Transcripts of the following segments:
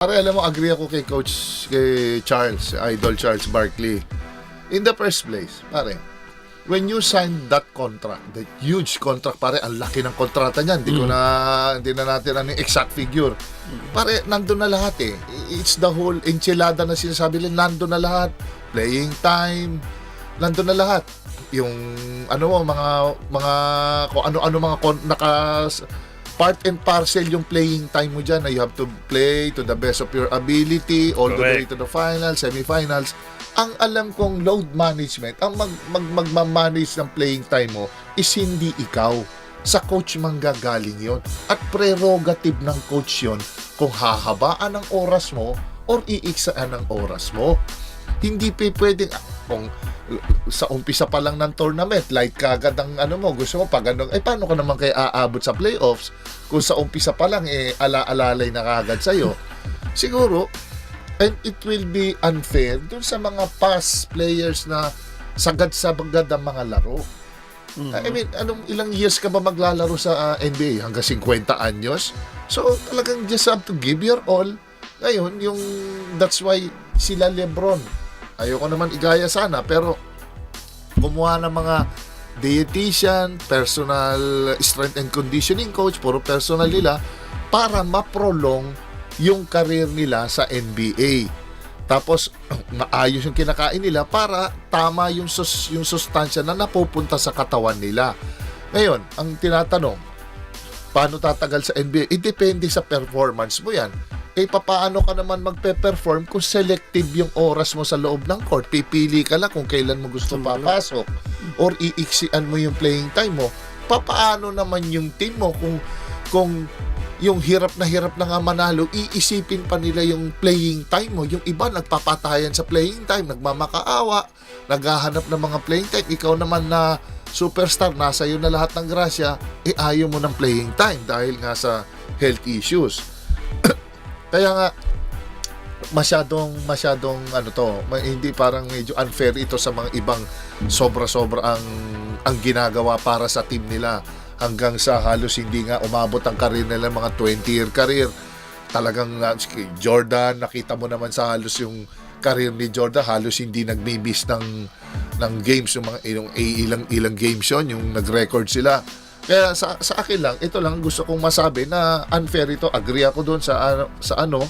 Pare, alam mo, agree ako kay Coach kay Charles, Idol Charles Barkley. In the first place, pare, when you sign that contract, that huge contract, pare, ang laki ng kontrata niyan. Hindi ko na, hindi na natin ano yung exact figure. Pare, nandun na lahat eh. It's the whole enchilada na sinasabi nila, nandun na lahat. Playing time, nandun na lahat. Yung, ano mo, mga, mga, kung ano-ano mga, kon- naka, part and parcel yung playing time mo dyan na you have to play to the best of your ability all the way Correct. to the finals, semifinals. Ang alam kong load management, ang mag, mag, magmamanage ng playing time mo is hindi ikaw. Sa coach manggagaling yon At prerogative ng coach yon kung hahabaan ng oras mo or iiksaan ng oras mo. Hindi pa pwedeng kung sa umpisa pa lang ng tournament, like kagad ang ano mo, gusto mo pag ano, eh paano ka naman kaya aabot sa playoffs kung sa umpisa pa lang eh ala-alalay na kagad sa'yo. Siguro, and it will be unfair dun sa mga past players na sagad sa bagad ang mga laro. I mean, anong ilang years ka ba maglalaro sa ah, NBA? Hanggang 50 anyos? So, talagang just have to give your all. Ngayon, yung that's why sila Lebron. Ayoko naman igaya sana, pero gumawa ng mga dietitian, personal strength and conditioning coach, puro personal nila, para maprolong yung career nila sa NBA. Tapos, maayos yung kinakain nila para tama yung, sus, yung sustansya na napupunta sa katawan nila. Ngayon, ang tinatanong, paano tatagal sa NBA? Eh, depende sa performance mo yan. Eh, papaano ka naman magpe-perform kung selective yung oras mo sa loob ng court? Pipili ka lang kung kailan mo gusto papasok or iiksian mo yung playing time mo. Papaano naman yung team mo kung kung yung hirap na hirap na nga manalo, iisipin pa nila yung playing time mo. Yung iba nagpapatayan sa playing time, nagmamakaawa, naghahanap ng mga playing time. Ikaw naman na superstar, nasa iyo na lahat ng grasya, eh ayaw mo ng playing time dahil nga sa health issues. Kaya nga, masyadong masyadong ano to hindi parang medyo unfair ito sa mga ibang sobra-sobra ang ang ginagawa para sa team nila. Hanggang sa halos hindi nga umabot ang career nila mga 20 year career. Talagang si Jordan nakita mo naman sa halos yung career ni Jordan halos hindi nagmi-miss ng ng games. Yung mga yung ilang ilang games yon yung nag-record sila kaya sa, sa akin lang, ito lang gusto kong masabi na unfair ito. Agree ako doon sa, ano- sa ano,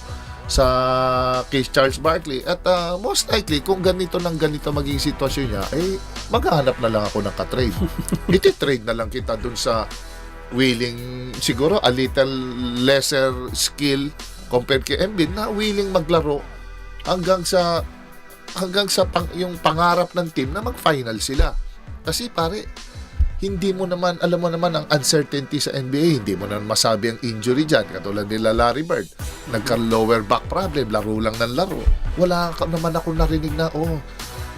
sa case Charles Barkley. At ah, most likely, kung ganito ng ganito maging sitwasyon niya, eh, maghahanap na lang ako ng katrade. Iti-trade na lang kita doon sa willing, siguro a little lesser skill compared kay Embiid na willing maglaro hanggang sa hanggang sa pang, yung pangarap ng team na mag-final sila. Kasi pare, hindi mo naman, alam mo naman ang uncertainty sa NBA, hindi mo naman masabi ang injury dyan. Katulad nila Larry Bird, nagka-lower back problem, laro lang ng laro. Wala ka naman ako narinig na, oh,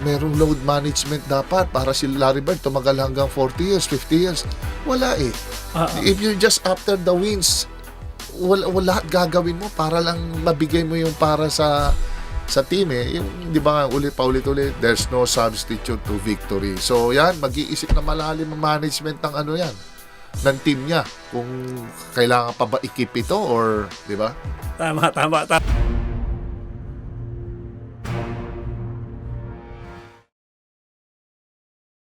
merong load management dapat para si Larry Bird tumagal hanggang 40 years, 50 years. Wala eh. Ah, If you're just after the wins, wala, wala gagawin mo para lang mabigay mo yung para sa sa team eh. Yung, di ba ulit pa ulit ulit, there's no substitute to victory. So yan, mag-iisip na malalim ang management ng ano yan, ng team niya. Kung kailangan pa ba ikip ito or, di ba? tama, tama, tama.